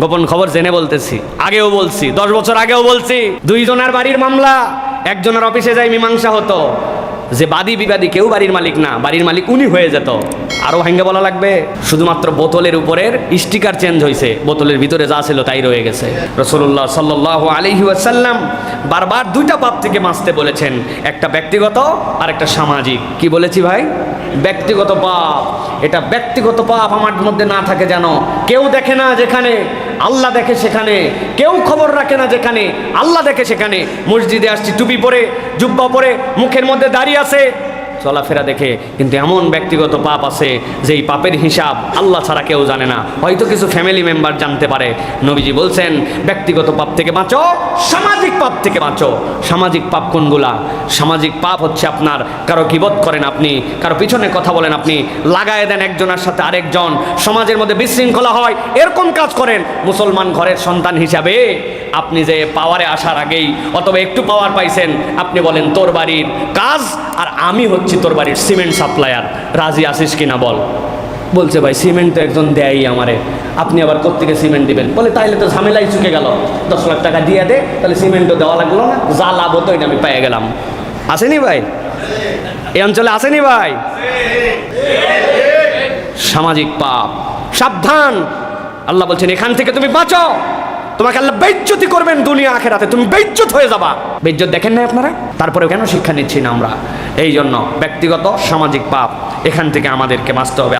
গোপন খবর জেনে বলতেছি। আগেও বলছি, দশ বছর আগেও বলছি, দুইজনের বাড়ির মামলা, একজনের অফিসে যাই মীমাংসা হতো। যে বাদী বিবাদী কেউ বাড়ির মালিক না, বাড়ির মালিক উনি হয়ে যেত। আরও ভাঙ্গে বলা লাগবে, শুধুমাত্র বোতলের উপরের স্টিকার চেঞ্জ হয়েছে বোতলের ভিতরে যা ছিল তাই রয়ে গেছে। রসুল্লাহ সাল্লাহ আলহি আসাল্লাম বারবার দুইটা পাপ থেকে বাঁচতে বলেছেন, একটা ব্যক্তিগত আর একটা সামাজিক। কি বলেছি ভাই? ব্যক্তিগত পাপ। এটা ব্যক্তিগত পাপ আমার মধ্যে না থাকে যেন। কেউ দেখে না যেখানে আল্লাহ দেখে সেখানে, কেউ খবর রাখে না যেখানে, আল্লাহ দেখে সেখানে। মসজিদে আসছি, টুপি পরে, জুব্বা পরে, মুখের মধ্যে দাঁড়িয়ে আছে। চলাফেরা দেখে, কিন্তু এমন ব্যক্তিগত পাপ আছে যেই পাপের হিসাব আল্লাহ ছাড়া কেউ জানে না। হয়তো কিছু ফ্যামিলি মেম্বার জানতে পারে। নবীজি বলছেন, ব্যক্তিগত পাপ থেকে বাঁচো, সামাজিক পাপ থেকে বাঁচো। সামাজিক পাপ কোনগুলা? সামাজিক পাপ হচ্ছে আপনার, কারও কিবত করেন আপনি, কারও পিছনে কথা বলেন আপনি, লাগায় দেন একজনের সাথে আরেকজন। সমাজের মধ্যে বিশৃঙ্খলা হয়, এরকম কাজ করেন। মুসলমান ঘরের সন্তান হিসাবে আপনি যে পাওয়ারে আসার আগেই অথবা একটু পাওয়ার পাইছেন, আপনি বলেন, তোর বাড়ির কাজ আর আমি হচ্ছি তোর বাড়ির সিমেন্ট সাপ্লায়ার রাজি আসিস কিনা বল? বলছে, ভাই সিমেন্ট তো একজন দেয়ই আমারে। আপনি আবার কোথেকে সিমেন্ট দিবেন? বলে, তাইলে তো ঝামেলাই চুকে গেল। দশ লাখ টাকা দিয়ে দে, তাহলে সিমেন্টও দেওয়া লাগল না। যা লাভ হতো আমি পেয়ে গেলাম। আসেনি ভাই? এই অঞ্চলে আসেনি ভাই? সামাজিক পাপ। সাবধান! আল্লাহ বলছেন, এখান থেকে তুমি বাঁচো। তোমাকে আল্লাহ বেজ্জতি করবেন দুনিয়া আখেরাতে। তুমি বেজ্জত হয়ে যাবা। বেজ্জত দেখেন না আপনারা? তারপরে কেন শিক্ষা নিচ্ছি না আমরা? এই জন্য ব্যক্তিগত, সামাজিক পাপ, এখান থেকে আমাদেরকে বাঁচতে হবে।